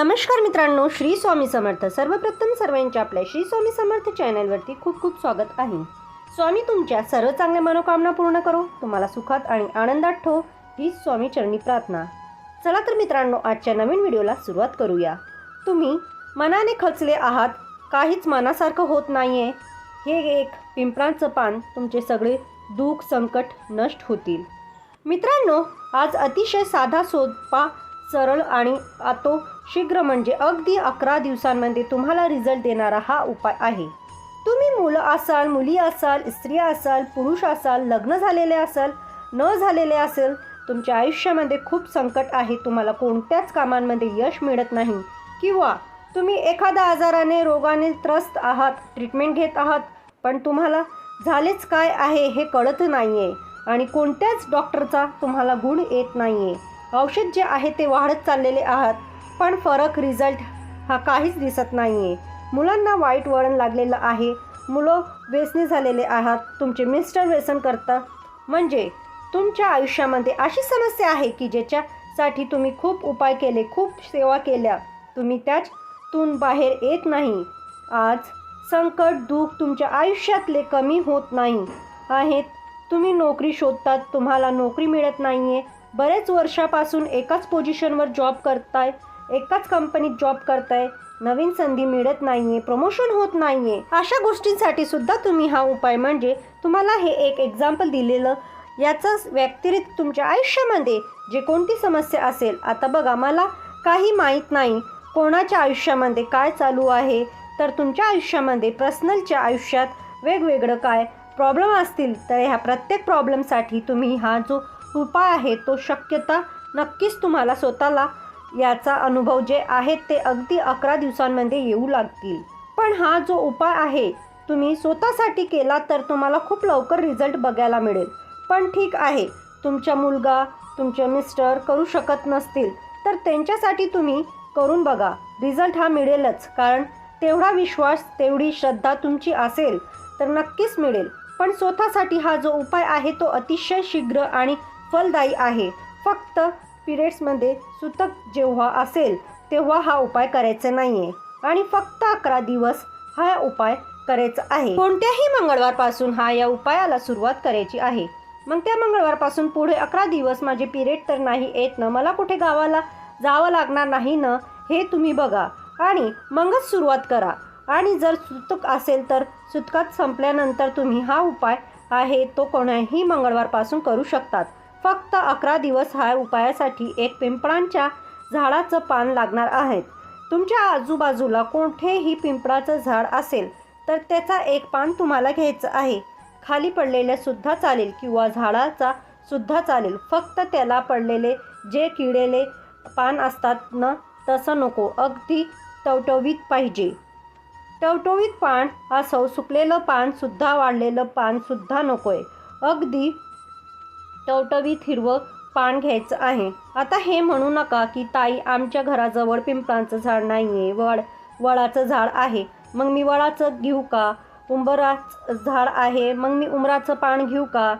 नमस्कार मित्रांनो श्री स्वामी समर्थ. सर्वप्रथम सर्वांच्या आपल्या श्री स्वामी समर्थ चॅनलवरती खूप खूप स्वागत आहे. स्वामी तुमच्या सर्व चांगल्या मनोकामना पूर्ण करो. तुम्हाला सुखात आणि आनंदात ठो ही स्वामी चरणी प्रार्थना. चला तर मित्रांनो आजच्या नवीन व्हिडिओला सुरुवात करूया. तुम्ही मनाने खचले आहात. काहीच मनासारखं होत नाही आहे हे एक पिंपळाचं पान तुमचे सगळे दुःख संकट नष्ट होतील. मित्रांनो आज अतिशय साधा सोपा सरळ आणि आतो शीघ्र म्हणजे अगदी अकरा दिवसांमध्ये तुम्हाला रिझल्ट देणारा हा उपाय आहे. तुम्ही मुलं असाल मुली असाल स्त्रिया असाल पुरुष असाल लग्न झालेले असाल न झालेले असेल तुमच्या आयुष्यामध्ये खूप संकट आहे. तुम्हाला कोणत्याच कामांमध्ये यश मिळत नाही. किंवा तुम्ही एखाद्या आजाराने रोगाने त्रस्त आहात ट्रीटमेंट घेत आहात पण तुम्हाला झालेच काय आहे हे कळत नाही आहे आणि कोणत्याच डॉक्टरचा तुम्हाला गुण येत नाही आहे औषध जे आहे ते वाढत चाललेले आहात. पण फरक रिझल्ट हा काहीच दिसत नाही आहे मुलांना वाईट वळण लागलेलं आहे. मुलं व्यसनी झालेले आहात. तुमचे मिस्टर व्यसन करतात म्हणजे तुमच्या आयुष्यामध्ये अशी समस्या आहे की ज्याच्यासाठी तुम्ही खूप उपाय केले खूप सेवा केल्या. तुम्ही त्याच्यातून बाहेर येत नाही. आज संकट दुःख तुमच्या आयुष्यातले कमी होत नाही. आहेत. तुम्ही नोकरी शोधतात. तुम्हाला नोकरी मिळत नाही आहे बरेच वर्षापासून एकाच पोझिशनवर जॉब करताय. एकाच कंपनीत जॉब करताय नवीन संधी मिळत नाही आहे प्रमोशन होत नाही आहे अशा गोष्टींसाठी सुद्धा तुम्ही हा उपाय म्हणजे तुम्हाला हे एक एक्झाम्पल दिलेलं याचाच व्यतिरिक्त तुमच्या आयुष्यामध्ये जे कोणती समस्या असेल आता बघा मला काही माहीत नाही कोणाच्या आयुष्यामध्ये काय चालू आहे तर तुमच्या आयुष्यामध्ये पर्सनलच्या आयुष्यात वेगवेगळं काय प्रॉब्लेम असतील तर ह्या प्रत्येक प्रॉब्लेमसाठी तुम्ही हा जो उपाय आहे तो शक्यता नक्कीच तुम्हाला स्वतःला याचा अनुभव जे आहेत ते अगदी अकरा दिवसांमध्ये येऊ लागतील. पण हा जो उपाय आहे तुम्ही स्वतःसाठी केला तर तुम्हाला खूप लवकर रिझल्ट बघायला मिळेल. पण ठीक आहे तुमचा मुलगा तुमचे मिस्टर करू शकत नसतील तर त्यांच्यासाठी तुम्ही करून बघा. रिझल्ट हा मिळेलच कारण तेवढा विश्वास तेवढी श्रद्धा तुमची असेल तर नक्कीच मिळेल. पण स्वतःसाठी हा जो उपाय आहे तो अतिशय शीघ्र आणि फलदायी आहे. फक्त पिरियड्समध्ये सुतक जेव्हा असेल तेव्हा हा उपाय करायचा नाही आहे आणि फक्त अकरा दिवस हा उपाय करायचा आहे. कोणत्याही मंगळवारपासून हा या उपायाला सुरुवात करायची आहे. मग त्या मंगळवारपासून पुढे अकरा दिवस माझे पिरियड तर नाही येत ना मला कुठे गावाला जावं लागणार नाही ना हे तुम्ही बघा. आणि मगच सुरुवात करा. आणि जर सुतक असेल तर सुतकात संपल्यानंतर तुम्ही हा उपाय आहे तो कोणाही मंगळवारपासून करू शकतात. फक्त अकरा दिवस हा उपायासाठी एक पिंपळांच्या झाडाचं पान लागणार आहेत. तुमच्या आजूबाजूला कोठेही पिंपळाचं झाड असेल तर त्याचा एक पान तुम्हाला घ्यायचं आहे. खाली पडलेल्या सुद्धा चालेल किंवा झाडाचा सुद्धा चालेल. फक्त त्याला पडलेले जे किडेले पान असतात ना तसं नको. अगदी टवटवीत पाहिजे. टवटवीत पान असं सुकलेलं पानसुद्धा वाढलेलं पानसुद्धा नको आहे अगदी टवटवीत हिरवं पान घ्यायचं आहे. आता हे म्हणू नका की ताई आमच्या घराजवळ पिंपळांचं झाड नाही आहे वड वडाचं झाड आहे. मग मी वडाचं घेऊ का? उंबराचं झाड आहे. मग मी उंबराचं पान घेऊ का?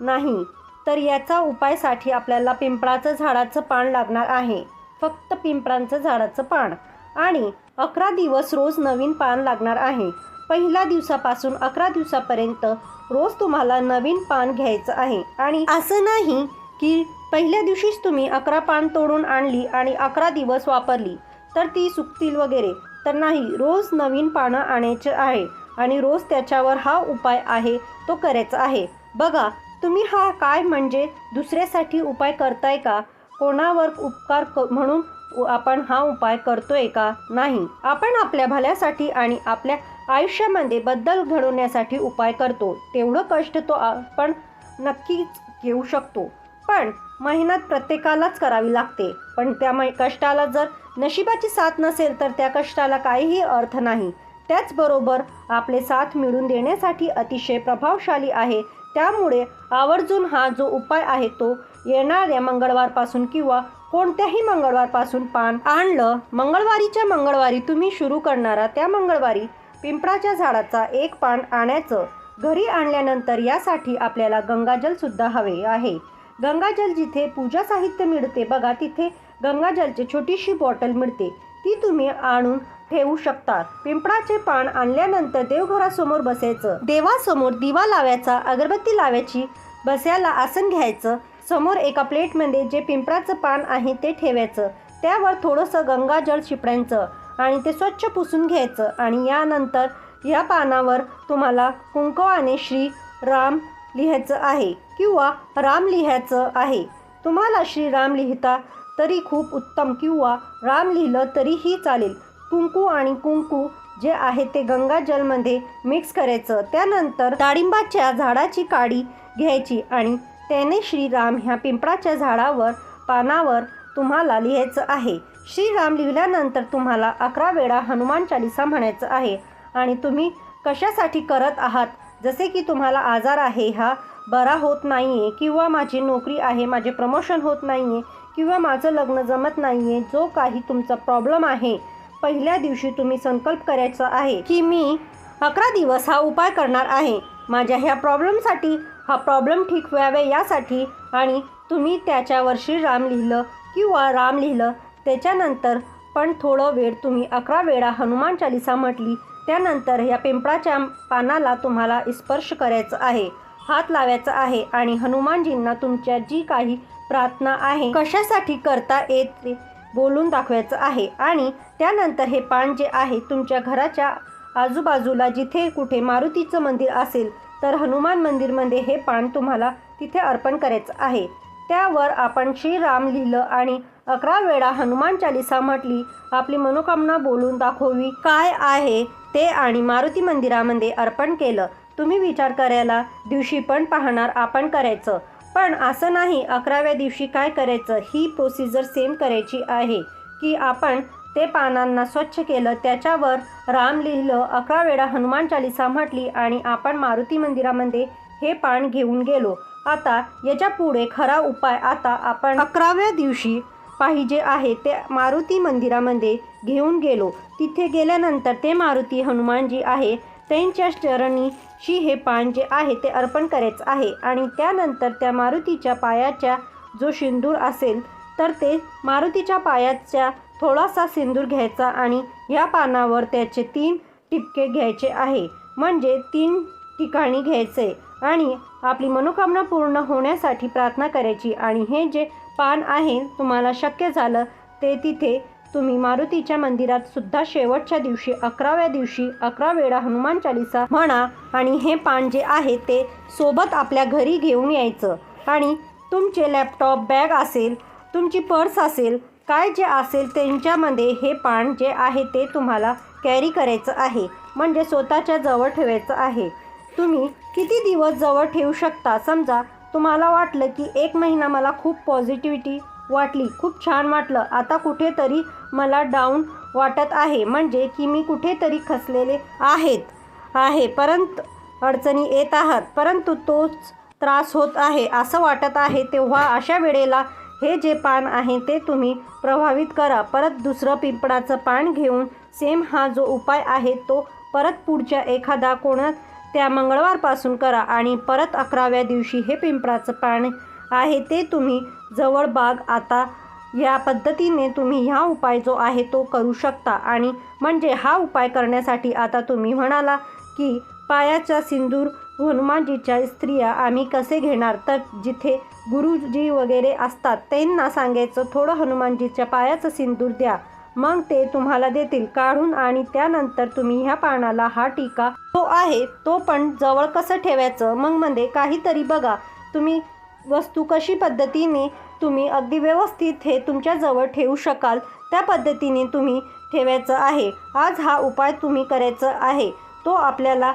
नाही. तर याचा उपायसाठी आपल्याला पिंपळाचं झाडाचं पान लागणार आहे. फक्त पिंपळांचं झाडाचं पान. आणि अकरा दिवस रोज नवीन पान लागणार आहे. पहिल्या दिवसापासून अकरा दिवसापर्यंत रोज तुम्हाला नवीन पान घ्यायचं आहे. आणि असं नाही की पहिल्या दिवशीच तुम्ही अकरा पान तोडून आणली आणि अकरा दिवस वापरली तर ती सुकतील वगैरे. तर नाही रोज नवीन पानं आणायचे आहे आणि रोज त्याच्यावर हा उपाय आहे तो करायचा आहे. बघा तुम्ही हा काय म्हणजे दुसऱ्यासाठी उपाय करताय का? कोणावर उपकार क म्हणून आपण हा उपाय करतोय का? नाही. आपण आपल्या भल्यासाठी आणि आपल्या आयुष्यामध्ये बदल घडवण्यासाठी उपाय करतो. तेवढं कष्ट तो आपण नक्कीच घेऊ शकतो. पण मेहनत प्रत्येकालाच करावी लागते. पण त्या मै कष्टाला जर नशिबाची साथ नसेल तर त्या कष्टाला काहीही अर्थ नाही. त्याचबरोबर आपले साथ मिळून देण्यासाठी अतिशय प्रभावशाली आहे. त्यामुळे आवर्जून हा जो उपाय आहे तो येणाऱ्या मंगळवारपासून किंवा कोणत्याही मंगळवारपासून पान आणलं मंगळवारीच्या मंगळवारी तुम्ही सुरू करणारा त्या मंगळवारी पिंपळाच्या झाडाचा एक पान आणायचं घरी आणल्यानंतर यासाठी आपल्याला गंगाजलसुद्धा हवे आहे. गंगाजल जिथे पूजा साहित्य मिळते बघा तिथे गंगाजलची छोटीशी बॉटल मिळते. ती तुम्ही आणून ठेवू शकता. पिंपळाचे पान आणल्यानंतर देवघरासमोर बसायचं. देवासमोर दिवा लावायचा अगरबत्ती लावायची बसायला आसन घ्यायचं. समोर एका प्लेटमध्ये जे पिंपळाचं पान आहे ते ठेवायचं. त्यावर थोडंसं गंगाजल शिपडायचं. आणि ते स्वच्छ पुसून घ्यायचं. आणि यानंतर या पानावर तुम्हाला कुंकवाने श्री राम लिहायचं आहे किंवा राम लिहायचं आहे. तुम्हाला श्रीराम लिहिता तरी खूप उत्तम किंवा राम लिहिलं तरीही चालेल. कुंकू आणि कुंकू जे आहे ते गंगाजलमध्ये मिक्स करायचं. त्यानंतर डाळिंबाच्या झाडाची काडी घ्यायची आणि त्याने श्रीराम ह्या पिंपळाच्या झाडावर पानावर तुम्हाला लिहायचं आहे. श्रीराम लिहिल्यानंतर तुम्हाला अकरा वेळा हनुमान चालिसा म्हणायचं आहे. आणि तुम्ही कशासाठी करत आहात? जसे की तुम्हाला आजार आहे हा बरा होत नाही आहे किंवा माझी नोकरी आहे माझे प्रमोशन होत नाही आहे किंवा माझं लग्न जमत नाही आहे जो काही तुमचा प्रॉब्लेम आहे पहिल्या दिवशी तुम्ही संकल्प करायचा आहे की मी अकरा दिवस हा उपाय करणार आहे. माझ्या ह्या प्रॉब्लेमसाठी हा प्रॉब्लेम ठीक व्हावे यासाठी आणि तुम्ही त्याच्यावर श्रीराम लिहिलं किंवा राम लिहिलं त्याच्यानंतर पण थोडं वेळ तुम्ही अकरा वेळा हनुमान चालिसा म्हटली त्यानंतर या पिंपळाच्या पानाला तुम्हाला स्पर्श करायचं आहे हात लावायचा आहे आणि हनुमानजींना तुमच्या जी काही प्रार्थना आहे कशासाठी करता येत ते बोलून दाखवायचं आहे. आणि त्यानंतर हे पान जे आहे तुमच्या घराच्या आजूबाजूला जिथे कुठे मारुतीचं मंदिर असेल तर हनुमान मंदिरमध्ये हे पान तुम्हाला तिथे अर्पण करायचं आहे. त्यावर आपण श्रीराम लिहिलं आणि अकरा वेळा हनुमान चालिसा म्हटली. आपली मनोकामना बोलून दाखवी काय आहे ते आणि मारुती मंदिरामध्ये अर्पण केलं. तुम्ही विचार करायला दिवशी पण पाहणार आपण करायचं. पण असं नाही अकराव्या दिवशी काय करायचं ही प्रोसिजर सेम करायची आहे. की आपण ते पानांना स्वच्छ केलं त्याच्यावर राम लिहिलं अकरा वेळा हनुमान चालिसा म्हटली आणि आपण मारुती मंदिरामध्ये हे पान घेऊन गेलो. आता याच्यापुढे खरा उपाय आता आपण अकराव्या दिवशी पाहिजे आहे ते मारुती मंदिरामध्ये घेऊन गेलो. तिथे गेल्यानंतर ते मारुती हनुमानजी आहे. त्यांच्या चरणीशी हे पान जे आहे ते अर्पण करायचं आहे आणि त्यानंतर त्या मारुतीच्या पायाच्या जो सिंदूर असेल तर ते मारुतीच्या पायाच्या थोडासा सिंदूर घ्यायचा आणि या पानावर त्याचे तीन टिपके घ्यायचे आहे. म्हणजे तीन ठिकाणी घ्यायचे आणि आपली मनोकामना पूर्ण होण्यासाठी प्रार्थना करायची. आणि हे जे पान आहे तुम्हाला शक्य झालं ते तिथे तुम्ही मारुतीच्या मंदिरात सुद्धा शेवटच्या दिवशी अकराव्या दिवशी अकरा वेळा हनुमान चालिसा म्हणा आणि हे पान जे आहे ते सोबत आपल्या घरी घेऊन यायचं. आणि तुमचे लॅपटॉप बॅग असेल तुमची पर्स असेल काय जे असेल त्यांच्यामध्ये हे पान जे आहे ते तुम्हाला कॅरी करायचं आहे. म्हणजे स्वतःच्या जवळ ठेवायचं आहे. तुम्ही किती दिवस जवळ ठेवू शकता? समजा तुम्हाला वाटलं की एक महिना मला खूप पॉझिटिव्हिटी वाटली खूप छान वाटलं. आता कुठेतरी मला डाऊन वाटत आहे. म्हणजे की मी कुठेतरी खसलेले आहेत. आहे. परंतु अडचणी येत आहात. परंतु तोच त्रास होत आहे. असं वाटत आहे तेव्हा अशा वेळेला हे जे पान आहे ते तुम्ही प्रभावित करा. परत दुसरं पिंपळाचं पान घेऊन सेम हा जो उपाय आहे तो परत पुढच्या एखादा कोणा त्या मंगळवारपासून करा आणि परत अकराव्या दिवशी हे पिंपळाचं पाणी आहे ते तुम्ही जवळ बाग आता या पद्धतीने तुम्ही ह्या उपाय जो आहे तो करू शकता. आणि म्हणजे हा उपाय करण्यासाठी आता तुम्ही म्हणाला की पायाचा सिंदूर हनुमानजीच्या स्त्रिया आम्ही कसे घेणार? तर जिथे गुरुजी वगैरे असतात त्यांना सांगायचं थोडं हनुमानजीच्या पायाचं सिंदूर द्या. मग ते तुम्हाला देतील. काढून आणि त्यानंतर तुम्ही ह्या पानाला हा टीका तो आहे तो पण जवळ कसं ठेवायचं? मग मध्ये काहीतरी बघा. तुम्ही वस्तू कशी पद्धतीने तुम्ही अगदी व्यवस्थित हे तुमच्याजवळ ठेवू शकाल त्या पद्धतीने तुम्ही ठेवायचं आहे. आज हा उपाय तुम्ही करायचा आहे. तो आपल्याला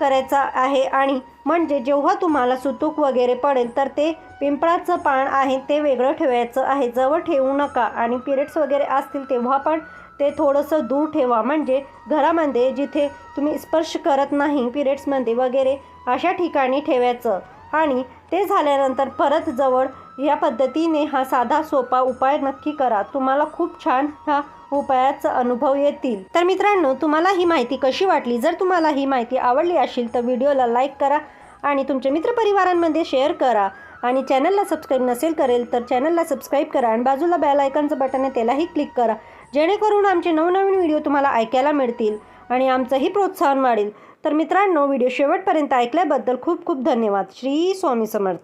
करायचा आहे आणि म्हणजे जेव्हा तुम्हाला सुतूक वगैरे पडेल तर ते पिंपळाचं पान आहे ते वेगळं ठेवायचं आहे. जवळ ठेवू नका आणि पिरियड्स वगैरे असतील तेव्हा पण ते थोडंसं दूर ठेवा. म्हणजे घरामध्ये जिथे तुम्ही स्पर्श करत नाही पिरियड्समध्ये वगैरे अशा ठिकाणी ठेवायचं. आणि ते झाल्यानंतर परत जवळ या पद्धतीने हा साधा सोपा उपाय नक्की करा. तुम्हाला खूप छान हा उपायाचा अनुभव येतील. तर मित्रांनो तुम्हाला ही माहिती कशी वाटली? जर तुम्हाला ही माहिती आवडली असेल तर व्हिडिओला लाईक करा. आणि तुमच्या मित्रपरिवारांमध्ये शेअर करा. आणि चॅनलला सबस्क्राईब नसेल करेल तर चॅनलला सबस्क्राईब करा आणि बाजूला बॅल आयकनचं बटन आहे त्यालाही क्लिक करा. जेणेकरून आमचे नवनवीन व्हिडिओ तुम्हाला ऐकायला मिळतील आणि आमचंही प्रोत्साहन वाढेल. तर मित्रांनो व्हिडिओ शेवटपर्यंत ऐकल्याबद्दल खूप खूप धन्यवाद. श्री स्वामी समर्थ.